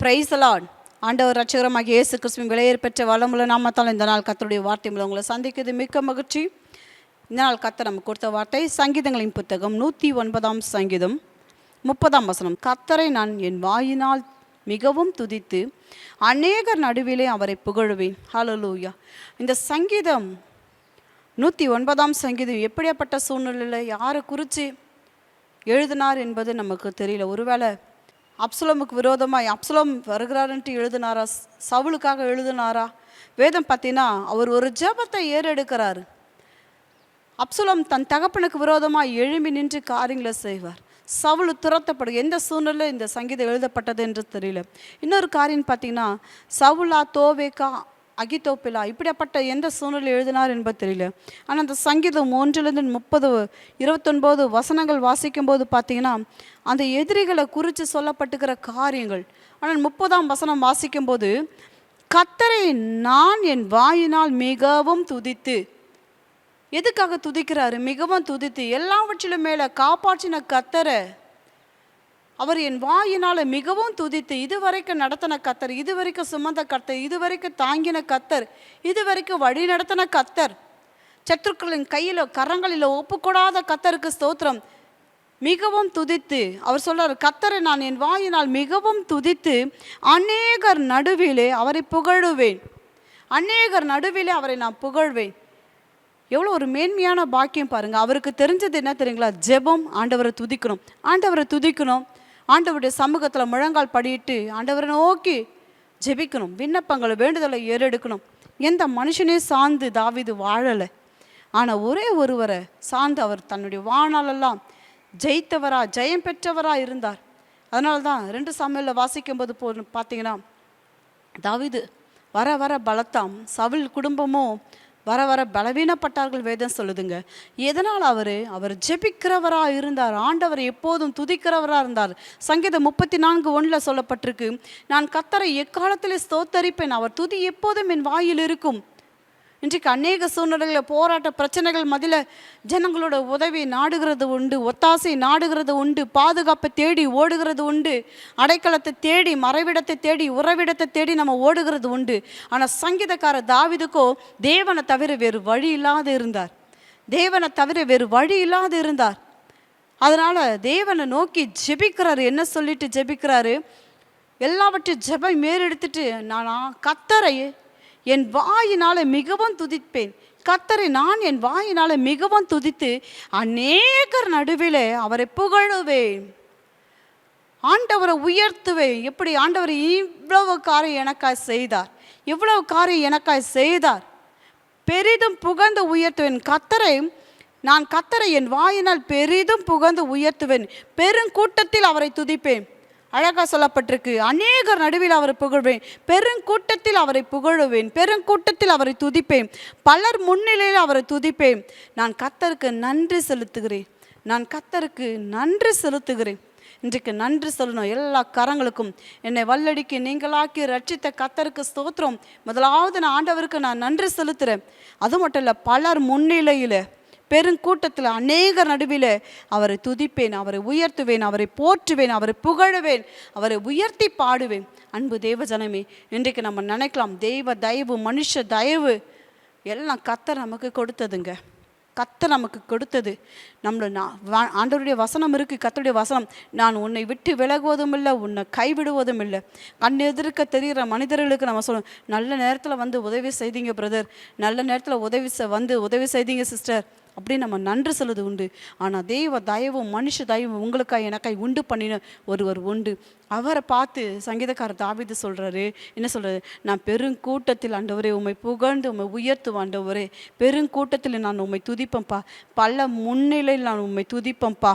பிரைசலான் ஆண்டவர் ரட்சகரமாக இயேசு கிறிஸ்துவின் விலையேற் பெற்ற வளமுள்ள நாமத்தால் இந்த நாள் கத்தருடைய வார்த்தை மூலம் உங்களை சந்திக்கிறது. மிக்க மகிழ்ச்சி. இந்த நாள் கத்தர் நமக்கு கொடுத்த வார்த்தை சங்கீதங்களின் புத்தகம் நூற்றி ஒன்பதாம் சங்கீதம் முப்பதாம் வசனம். கத்தரை நான் என் வாயினால் மிகவும் துதித்து அநேகர் நடுவிலே அவரை புகழுவேன். ஹalleluya இந்த சங்கீதம் நூற்றி ஒன்பதாம் சங்கீதம் எப்படியாப்பட்ட சூழ்நிலையில் யாரை குறித்து எழுதினார் என்பது நமக்கு தெரியல. ஒருவேளை அப்சலோமுக்கு விரோதமாக அப்சலோம் வருகிறாருன்ட்டு எழுதினாரா? சவுலுக்காக எழுதினாரா? வேதம் பார்த்தீங்கன்னா அவர் ஒரு ஜெபத்தை ஏறெடுக்கிறாரு. அப்சுலம் தன் தகப்பனுக்கு விரோதமாக எழும்பி நின்று காரியங்களை செய்வார். சவுளு துரத்தப்படும் எந்த சூழ்நிலை இந்த சங்கீதம் எழுதப்பட்டது என்று தெரியல. இன்னொரு காரியம் பார்த்தீங்கன்னா சவுலா தோவேக்கா அகிதோப்பிலா இப்படிப்பட்ட எந்த சூழ்நிலை எழுதினார் என்பது தெரியல. ஆனால் அந்த சங்கீதம் ஒன்றிலிருந்து முப்பது இருபத்தொன்பது வசனங்கள் வாசிக்கும்போது பார்த்தீங்கன்னா அந்த எதிரிகளை குறித்து சொல்லப்பட்டுக்கிற காரியங்கள். ஆனால் முப்பதாம் வசனம் வாசிக்கும்போது கத்தரை நான் என் வாயினால் மிகவும் துதித்து. எதுக்காக துதிக்கிறாரு? மிகவும் துதித்து. எல்லாவற்றிலும் மேலே காப்பாற்றின கத்தரை. அவர் என் வாயினால் மிகவும் துதித்து இதுவரைக்கும் நடத்தின கத்தர் இதுவரைக்கும் சுமந்த கத்தர் இதுவரைக்கும் தாங்கின கத்தர் இதுவரைக்கும் வழி நடத்தின கத்தர் சத்துருக்களின் கையில் கரங்களில் ஒப்புக்கூடாத கத்தருக்கு ஸ்தோத்திரம். மிகவும் துதித்து அவர் சொல்கிறார் கத்தரை நான் என் வாயினால் மிகவும் துதித்து அநேகர் நடுவிலே அவரை புகழுவேன். அநேகர் நடுவிலே அவரை நான் புகழ்வேன். எவ்வளோ ஒரு மேன்மையான பாக்கியம் பாருங்கள் அவருக்கு தெரிஞ்சது என்ன தெரியுங்களா? ஜெபம் ஆண்டவரை துதிக்கணும். ஆண்டவரை துதிக்கணும். ஆண்டவருடைய சமூகத்தில் முழங்கால் படியிட்டு ஆண்டவரை நோக்கி ஜெபிக்கணும். விண்ணப்பங்களை வேண்டுதலை ஏறெடுக்கணும். எந்த மனுஷனே சார்ந்து தாவிது வாழலை. ஆனால் ஒரே ஒருவரை சார்ந்து அவர் தன்னுடைய வாழ்நாளெல்லாம் ஜெயித்தவரா ஜெயம் பெற்றவரா இருந்தார். அதனால தான் ரெண்டு சமையலில் வாசிக்கும்போது போ பார்த்தீங்கன்னா தாவிது வர வர பலத்தாம். சவுல் குடும்பமும் வர வர பலவீனப்பட்டார்கள் வேதம் சொல்லுதுங்க. எதனால் அவர்? அவர் ஜெபிக்கிறவராக இருந்தார். ஆண்டவர் எப்போதும் துதிக்கிறவராக இருந்தார். சங்கீதம் முப்பத்தி நான்கு ஒன்றில் சொல்லப்பட்டிருக்கு. நான் கத்தரை எக்காலத்திலே ஸ்தோத்தரிப்பேன். அவர் துதி எப்போதும் என் வாயில் இருக்கும். இன்றைக்கு அநேக சூழ்நிலைகளில் போராட்ட பிரச்சனைகள் மதியில் ஜனங்களோட உதவி நாடுகிறது உண்டு ஒத்தாசை நாடுகிறது உண்டு பாதுகாப்பை தேடி ஓடுகிறது உண்டு அடைக்கலத்தை தேடி மறைவிடத்தை தேடி உறவிடத்தை தேடி நம்ம ஓடுகிறது உண்டு. ஆனால் சங்கீதக்கார தாவிதுக்கோ தேவனை தவிர வேறு வழி இல்லாது இருந்தார். தேவனை தவிர வேறு வழி இல்லாது இருந்தார். அதனால் தேவனை நோக்கி ஜெபிக்கிறாரு. என்ன சொல்லிட்டு ஜெபிக்கிறாரு? எல்லாவற்றையும் ஜெபம் மேறெடுத்துட்டு நான் கத்தரை என் வாயினால் மிகவும் துதிப்பேன். கத்தரை நான் என் வாயினால் மிகவும் துதித்து அநேகர் நடுவிலே அவரை புகழுவேன். ஆண்டவரை உயர்த்துவேன். எப்படி ஆண்டவர் இவ்வளவு காரியம் எனக்காய் செய்தார். இவ்வளவு காரியம் எனக்காய் செய்தார். பெரிதும் புகழ்ந்து உயர்த்துவேன். கத்தரை நான் கத்தரை என் வாயினால் பெரிதும் புகழ்ந்து உயர்த்துவேன். பெருங்கூட்டத்தில் அவரை துதிப்பேன். அழகாக சொல்லப்பட்டிருக்கு. அநேகர் நடுவில் அவரை புகழ்வேன். பெருங்கூட்டத்தில் அவரை புகழுவேன். பெருங்கூட்டத்தில் அவரை துதிப்பேன். பலர் முன்னிலையில் அவரை துதிப்பேன். நான் கத்தருக்கு நன்றி செலுத்துகிறேன். நான் கத்தருக்கு நன்றி செலுத்துகிறேன். இன்றைக்கு நன்றி சொல்லணும். எல்லா கரங்களுக்கும். என்னை வல்லடிக்கு நீங்களாக்கி ரட்சித்த கத்தருக்கு ஸ்தோத்திரம். முதலாவது நான் ஆண்டவருக்கு நான் நன்றி செலுத்துகிறேன் அது மட்டும் இல்லை பலர் முன்னிலையில் பெருங்கூட்டத்தில் அநேகர் நடுவில் அவரை துதிப்பேன் அவரை உயர்த்துவேன் அவரை போற்றுவேன் அவரை புகழுவேன் அவரை உயர்த்தி பாடுவேன். அன்பு தேவ ஜனமே இன்றைக்கு நம்ம நினைக்கலாம் தெய்வ தயவு மனுஷ தயவு எல்லாம் கத்தை நமக்கு கொடுத்ததுங்க. கத்தை நமக்கு கொடுத்தது. நம்மளை நான் வா- ஆண்டவருடைய வசனம் இருக்குது கத்தருடைய வசனம். நான் உன்னை விட்டு விலகுவதும் இல்லை உன்னை கைவிடுவதும் இல்லை. கண் எதிர்க்க தெரிகிற மனிதர்களுக்கு நம்ம சொல்லணும் நல்ல நேரத்தில் வந்து உதவி செய்தீங்க பிரதர் நல்ல நேரத்தில் உதவி செ- வந்து உதவி செய்தீங்க சிஸ்டர் அப்படி நம்ம நன்றி சொல்லுது உண்டு. ஆனால் தெய்வ தயவும் மனுஷ தயவும் உங்களுக்காக எனக்காய் உண்டு பண்ணின ஒருவர் உண்டு. அவரை பார்த்து சங்கீதக்காரர் தாவிது சொல்கிறாரு என்ன சொல்கிறாரு நான் பெருங்கூட்டத்தில் ஆண்டவரே உம்மை புகழ்ந்து உண்மை உயர்த்து ஆண்டவரே. பெருங்கூட்டத்தில் நான் உம்மை துதிப்பேன்ப்பா பல முன்னிலையில் நான் உண்மை துதிப்பேன்ப்பா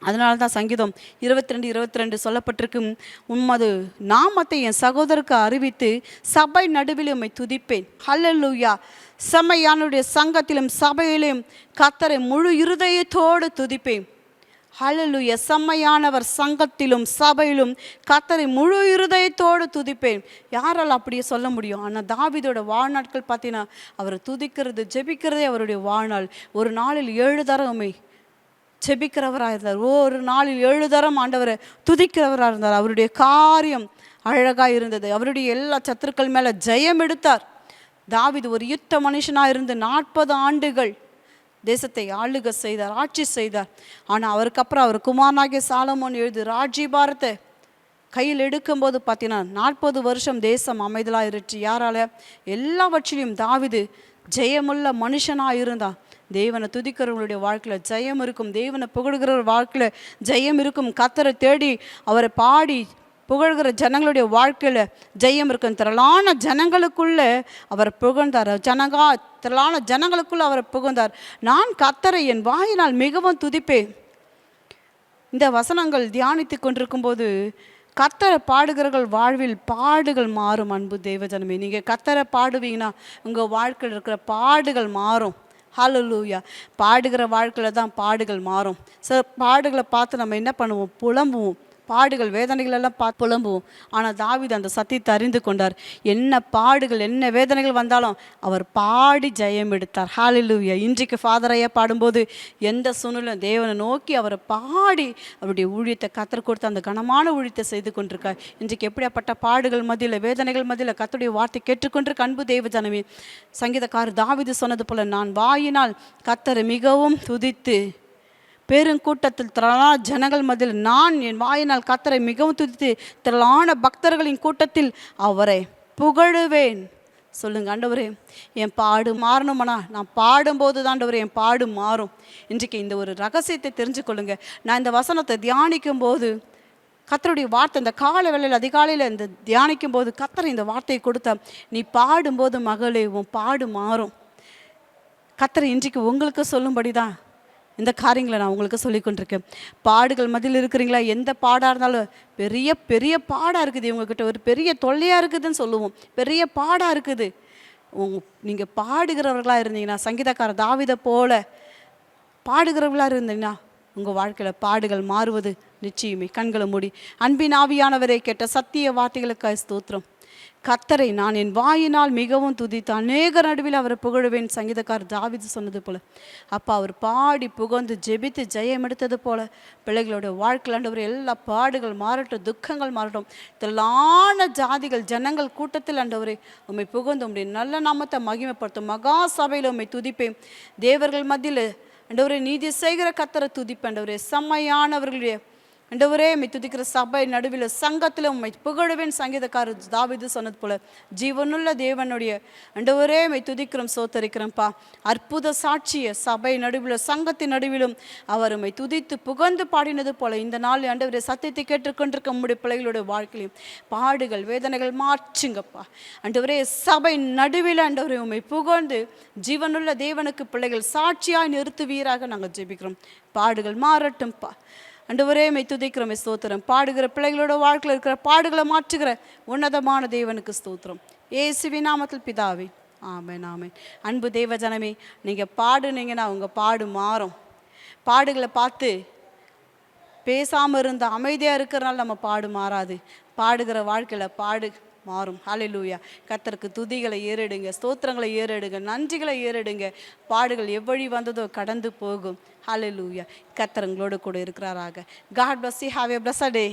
அதனால தான் சங்கீதம் இருபத்தி ரெண்டு இருபத்தி ரெண்டு சொல்லப்பட்டிருக்கும் உம்மது நாமத்தை என் சகோதரருக்கு அறிவித்து சபை நடுவில் உம்மை துதிப்பேன். ஹல்லல்லூயா செம்மையானுடைய சங்கத்திலும் சபையிலும் கத்தரை முழு இருதயத்தோடு துதிப்பேன். ஹalleluya. செம்மையானவர் சங்கத்திலும் சபையிலும் கத்தரை முழு இருதயத்தோடு துதிப்பேன். யாரால் அப்படியே சொல்ல முடியும்? ஆனால் தாவிதோட வாழ்நாட்கள் பார்த்தீங்கன்னா அவர் துதிக்கிறது ஜெபிக்கிறதே அவருடைய வாழ்நாள். ஒரு நாளில் ஏழு தரம் செபிக்கிறவராக இருந்தார். ஒரு நாளில் ஏழு தரம் ஆண்டவரை துதிக்கிறவராக இருந்தார். அவருடைய காரியம் அழகாக இருந்தது. அவருடைய எல்லா சத்துருக்கள் மேலே ஜெயம் எடுத்தார். தாவிது ஒரு யுத்த மனுஷனாக இருந்து நாற்பது ஆண்டுகள் தேசத்தை ஆளுக செய்தார் ஆட்சி செய்தார். ஆனால் அவருக்கு அப்புறம் அவர் குமாரனாகிய சாலமோன் எழுது ராஜ்யபாரத்தை கையில் எடுக்கும்போது பார்த்தீங்கன்னா நாற்பது வருஷம் தேசம் அமைதலாக இருந்துச்சு. யாரால? எல்லாவற்றிலையும் தாவிது ஜெயமுள்ள மனுஷனாக இருந்தான். தேவனை துதிக்கிறவங்களுடைய வாழ்க்கையில் ஜெயம் இருக்கும். தேவனை புகழ்கிற வாழ்க்கையில் ஜெயம் இருக்கும். கத்தரை தேடி அவரை பாடி புகழ்கிற ஜனங்களுடைய வாழ்க்கையில் ஜெயம் இருக்கும். திரளான ஜனங்களுக்குள்ளே அவர் புகழ்ந்தார். ஜனகா திரளான ஜனங்களுக்குள்ளே அவர் புகழ்ந்தார். நான் கத்தரை என் வாயினால் மிகவும் துதிப்பேன். இந்த வசனங்கள் தியானித்து கொண்டிருக்கும்போது கத்தரை பாடுகிறவர்கள் வாழ்வில் பாடுகள் மாறும் அன்பு தேவஜனமே. நீங்கள் கத்தரை பாடுவீங்கன்னா உங்கள் வாழ்க்கையில் இருக்கிற பாடுகள் மாறும். ஹலலூயா பாடுகிற வாழ்க்கையில் தான் பாடுகள் மாறும். சில பாடுகளை பார்த்து நம்ம என்ன பண்ணுவோம்? புலம்புவோம். பாடுகள் வேதனைகள் எல்லாம் பா புலம்புவோம். ஆனால் தாவிது அந்த சத்தியத்தை அறிந்து கொண்டார். என்ன பாடுகள் என்ன வேதனைகள் வந்தாலும் அவர் பாடி ஜெயம் எடுத்தார். ஹalleluya இன்றைக்கு ஃபாதரையா பாடும்போது எந்த சூழ்நிலையும் தேவனை நோக்கி அவரை பாடி அவருடைய ஊழியத்தை கத்தர் கொடுத்து அந்த கனமான ஊழியத்தை செய்து கொண்டிருக்கார். இன்றைக்கு எப்படியாப்பட்ட பாடுகள் மத்தியில் வேதனைகள் மத்தியில் கத்தருடைய வார்த்தை கேட்டுக்கொண்டிருக்க அன்பு தேவ ஜனமே சங்கீதக்காரர் தாவிது சொன்னது போல நான் வாயினால் கத்தரை மிகவும் துதித்து பெருங்கூட்டத்தில் திரளான ஜனங்கள் மதில். நான் என் வாயினால் கத்தரை மிகவும் துதித்து திரளான பக்தர்களின் கூட்டத்தில் அவரை புகழுவேன். சொல்லுங்க ஆண்டவரே என் பாடு மாறணுமானா நான் பாடும்போது தான் என் பாடு மாறும். இன்றைக்கு இந்த ஒரு ரகசியத்தை தெரிஞ்சுக்கொள்ளுங்க நான் இந்த வசனத்தை தியானிக்கும் போது கத்தருடைய வார்த்தை இந்த கால வேளையில் அதிகாலையில் இந்த தியானிக்கும் போது கத்தரை இந்த வார்த்தையை கொடுத்த நீ பாடும்போது மகளே உன் பாடு மாறும். கத்தரை இன்றைக்கு உங்களுக்கு சொல்லும்படி தான் இந்த காரியங்களை நான் உங்களுக்கு சொல்லி கொண்டிருக்கேன் பாடுகள் மதியில் இருக்கிறீங்களா? எந்த பாடாக இருந்தாலும் பெரிய பெரிய பாடாக இருக்குது இவங்கக்கிட்ட ஒரு பெரிய தொல்லையாக இருக்குதுன்னு சொல்லுவோம். பெரிய பாடாக இருக்குது. உங்க நீங்கள் பாடுகிறவர்களாக இருந்தீங்கன்னா சங்கீதக்கார தாவிதை போல பாடுகிறவர்களாக இருந்தீங்கன்னா உங்கள் வாழ்க்கையில் பாடுகள் மாறுவது நிச்சயமே. கண்களை மூடி. அன்பின் ஆவியானவரை கேட்ட சத்திய வார்த்தைகளுக்கு ஸ்தோத்திரம். கத்தரை நான் என் வாயினால் மிகவும் துதித்து அநேக நடுவில் அவரை புகழுவேன். சங்கீதக்கார் தாவிது சொன்னது போல. அப்பா அவர் பாடி புகழ்ந்து ஜெபித்து ஜெயம் எடுத்தது போல. பிள்ளைகளோட வாழ்க்கையில் ஆண்டவர் எல்லா பாடுகள் மாறட்டும் துக்கங்கள் மாறட்டும். திரளான ஜாதிகள் ஜனங்கள் கூட்டத்தில் ஆண்டவரே உம்மை புகழ்ந்து உடைய நல்ல நாமத்தை மகிமைப்படுத்தும். மகா சபையில் உண்மை துதிப்பேன். தேவர்கள் மத்தியில் ஆண்டவரே நீதி செய்கிற கத்தரை துதிப்பேன் ஆண்டவரே. செம்மையானவர்களுடைய ஆண்டவரே உம்மை துதிக்கிற சபை நடுவில் சங்கத்தில் உம்மை புகழுவேன். சங்கீதக்காரர் தாவிது சொன்னது போல ஜீவனுள்ள தேவனுடைய ஆண்டவரே உம்மை துதிக்கிறோம் சோத்தரிக்கிறோம்ப்பா. அற்புத சாட்சிய சபை நடுவில் சங்கத்தின் நடுவிலும் அவர் உம்மை துதித்து புகழ்ந்து பாடினது போல இந்த நாள் ஆண்டவரே சத்தியத்தை கேட்டுக்கொண்டிருக்க உம்முடைய பிள்ளைகளுடைய வாழ்க்கையிலும் பாடுகள் வேதனைகள் மாற்றுங்கப்பா. ஆண்டவரே சபை நடுவில் ஆண்டவரே உம்மை புகழ்ந்து ஜீவனுள்ள தேவனுக்கு பிள்ளைகள் சாட்சியாய் நிறுத்துவீராக நாங்கள் ஜெபிக்கிறோம். பாடுகள் மாறட்டும்ப்பா. அண்டவரே மெய் துதிக்கிறோம் ஸ்தோத்திரம். பாடுகிற பிள்ளைகளோட வாழ்க்கையில் இருக்கிற பாடுகளை மாற்றுகிற உன்னதமான தேவனுக்கு ஸ்தோத்திரம். ஏசுவி நாமத்தில் பிதாவே ஆமென் ஆமென். அன்பு தெய்வ ஜனமே நீங்கள் பாடுனீங்கன்னா உங்கள் பாடு மாறும். பாடுகளை பார்த்து பேசாமல் இருந்த அமைதியாக இருக்கிறனால நம்ம பாடு மாறாது. பாடுகிற வாழ்க்கையில் பாடு மாறும். ஹalleluya கத்தருக்கு துதிகளை ஏறிடுங்க ஸ்தோத்திரங்களை ஏறிடுங்க நன்றிகளை ஏறிடுங்க. பாடுகள் எவ்வழி வந்ததோ கடந்து போகும். ஹலோ லூயா கத்தரங்களோடு கூட இருக்கிறாராக god bless you have a bless day